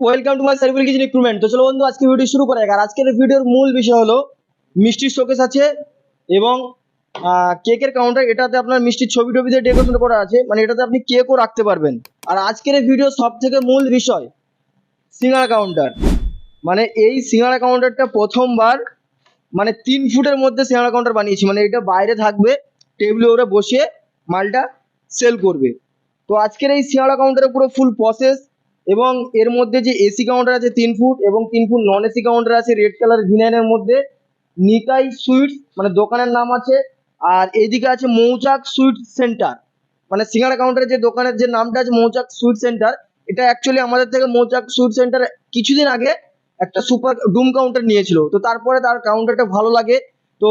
Welcome to my সার্ভিল kitchen recruitment তো চলো বন্ধু, আজকে ভিডিও শুরু করা যাক। আর আজকের ভিডিওর মূল বিষয় হলো মিষ্টির শোকেস আছে এবং কেকের কাউন্টার এটাতে আপনার মিষ্টির ছবি টবি দিয়ে ডেকোরেশন করা আছে। মানে এটাতে আপনি কেকও রাখতে পারবেন। আর আজকের ভিডিও সব থেকে মূল বিষয় সিঙ্গারা কাউন্টার মানে এই সিঙ্গারা কাউন্টারটা প্রথমবার মানে তিন ফুটের মধ্যে সিঙ্গারা কাউন্টার বানিয়েছি। মানে এটা বাইরে থাকবে টেবিলে ওরা বসিয়ে মালটা সেল করবে। তো আজকের এই সিঙ্গারা কাউন্টারের পুরো ফুল প্রসেস এবং এর মধ্যে যে এসি কাউন্টার আছে তিন ফুট এবং তিন ফুট নন এসি কাউন্টার আছে রেড কালার ভিনাইনের মধ্যে নিতাই সুইটস মানে দোকানের নাম আছে। আর এদিকে আছে মৌচাক সুইট সেন্টার মানে সিঙ্গারা কাউন্টারের যে দোকানের যে নামটা আছে মৌচাক সুইট সেন্টার এটা অ্যাকচুয়ালি আমাদের থেকে মৌচাক সুইট সেন্টার কিছুদিন আগে একটা সুপার ডুম কাউন্টার নিয়েছিল। তো তারপরে তার কাউন্টারটা ভালো লাগে। তো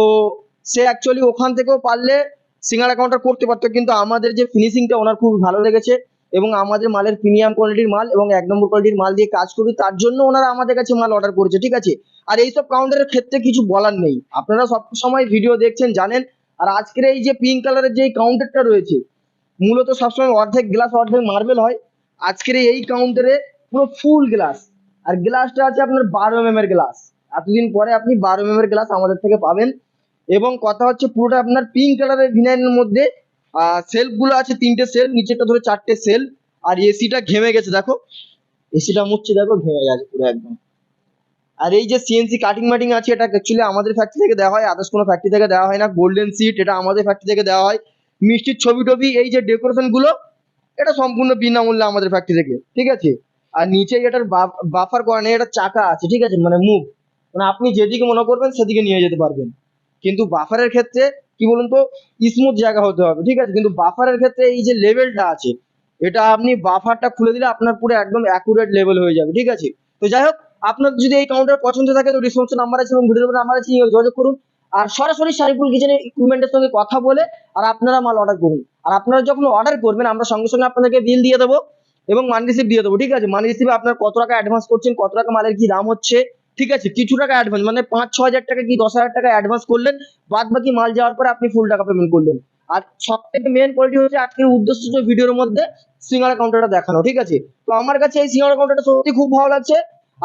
সে অ্যাকচুয়ালি ওখান থেকেও পারলে সিঙ্গারা কাউন্টার করতে পারতো। কিন্তু আমাদের যে ফিনিশিংটা ওনার খুব ভালো লেগেছে। এবং আমাদের মালের প্রিমিয়াম কোয়ালিটির মাল এবং এক নম্বর কোয়ালিটির মাল দিয়ে কাজ করি, তার জন্য ওনারা আমাদের কাছে মাল অর্ডার করেছে, ঠিক আছে? আর এইসব কাউন্টারের ক্ষেত্রে কিছু বলার নেই। আপনারা সব সময় ভিডিও দেখছেন, জানেন? আর আজকের এই যে পিঙ্ক কালারের যে কাউন্টারটা রয়েছে, মূলত সবসময় অর্ধেক গ্লাস অর্ধেক মার্বেল হয়। আজকের এই কাউন্টারে পুরো ফুল গ্লাস আর গ্লাসটা আছে আপনার বারো এম এর গ্লাস এতদিন পরে আপনি বারো এম এর গ্লাস আমাদের থেকে পাবেন। এবং কথা হচ্ছে পুরোটা আপনার পিঙ্ক কালারের ভিনাইনের মধ্যে সেলফগুলো আছে তিনটে সেল নিচেরটা ধরে চারটে সেল আর এসিটা ঘেমে গেছে, দেখো। এসিটা মুচ্ছে দেখো, ঘেমে গেছে পুরো একদম। আর এই যে সিএনসি কাটিং মাটিং আছে, এটা অ্যাকচুয়ালি আমাদের ফ্যাক্টরি থেকে দেওয়া হয় আদার্স কোনো ফ্যাক্টরি থেকে দেওয়া হয় না গোল্ডেন সিট এটা আমাদের ফ্যাক্টরি থেকে দেওয়া হয়। মিষ্টির ছবি টবি, এই যে ডেকোরেশনগুলো, এটা সম্পূর্ণ বিনামূল্যে আমাদের ফ্যাক্টরি থেকে, ঠিক আছে? আর নিচে এটার বাফার করা নেই, এটা চাকা আছে, ঠিক আছে? মানে মুভ মানে আপনি যেদিকে মনে করবেন, সেদিকে নিয়ে যেতে পারবেন। কিন্তু বাফারের ক্ষেত্রে কি বলুন তো স্মুথ জায়গা হতে হবে, ঠিক আছে? কিন্তু বাফারের ক্ষেত্রে এই যে লেভেলটা আছে, এটা আপনি বাফারটা খুলে দিলে আপনার পুরো একদম অ্যাকুরেট লেভেল হয়ে যাবে, ঠিক আছে? তো যাই হোক, আপনার যদি এই কাউন্টার পছন্দ থাকে তো ডিসক্রিপশন নাম্বার আছে এবং ভিডিও নাম্বার আছে যোগাযোগ করুন। আর সরাসরি শারিফুল কিচেনের ইকুইপমেন্টের সঙ্গে কথা বলে আর আপনারা মাল অর্ডার করুন। আর আপনারা যখন অর্ডার করবেন, আমরা সঙ্গে সঙ্গে আপনাদেরকে বিল দিয়ে দেবো এবং মানি রিসিভ দিয়ে দেবো, ঠিক আছে? মানি রিসিভে আপনার কত টাকা অ্যাডভান্স করছেন, কত টাকা মালের কি দাম হচ্ছে ঠিক আছে, কিছু টাকা অ্যাডভান্স মানে পাঁচ, ছ হাজার টাকা কি দশ হাজার টাকা অ্যাডভান্স করলেন, বাদ বাকি মাল যাওয়ার পরে আপনি ফুল টাকা পেমেন্ট করলেন। আর সব থেকে মেন কোয়ালিটি হচ্ছে আজকের উদ্দেশ্য ভিডিওর মধ্যে সিঙ্গারা কাউন্টারটা দেখানো, ঠিক আছে? তো আমার কাছে এই সিঙ্গারা কাউন্টারটা সত্যি খুব ভালো লাগছে।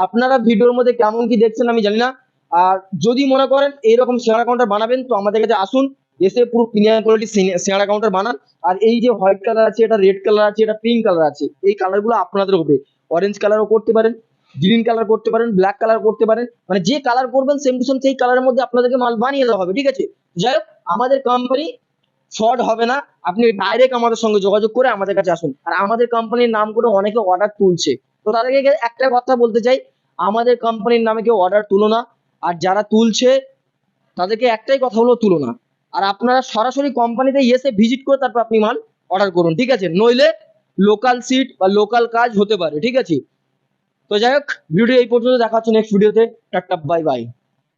আপনারা ভিডিওর মধ্যে কেমন কি দেখছেন আমি জানি না। আর যদি মনে করেন এইরকম সিঙ্গারা কাউন্টার বানাবেন, তো আমাদের কাছে আসুন, এসে পুরো প্রিমিয়াম কোয়ালিটি সিঙ্গারা কাউন্টার বানান। আর এই যে হোয়াইট কালার আছে, এটা রেড কালার আছে, এটা পিঙ্ক কালার আছে, এই কালারগুলো আপনাদের হবে। অরেঞ্জ কালারও করতে পারেন গ্রিন কালার করতে পারেন ব্ল্যাক কালার করতে পারেন মানে যে কালার করবেন সেম টু সেম সেই কালারের মধ্যে আপনাদেরকে মাল বানিয়ে দেওয়া হবে, ঠিক আছে? যাই হোক, আমাদের কোম্পানি ফ্রড হবে না, আপনি ডাইরেক্ট আমাদের সঙ্গে যোগাযোগ করে আমাদের কাছে আসুন। আর আমাদের কোম্পানির নাম করে অনেকে অর্ডার তুলছে। তো তাদেরকে একটা কথা বলতে চাই, আমাদের কোম্পানির নামে কেউ অর্ডার তুলো না, আর যারা তুলছে, তাদেরকে একটাই কথা হলো তুলো না। আর আপনারা সরাসরি কোম্পানিতে এসে ভিজিট করে তারপর আপনি মাল অর্ডার করুন, ঠিক আছে? নইলে লোকাল সিট বা লোকাল কাজ হতে পারে, ঠিক আছে? তো যাই হোক ভিডিও এই পর্যন্ত দেখা হচ্ছে নেক্সট ভিডিওতে টাটা বাই বাই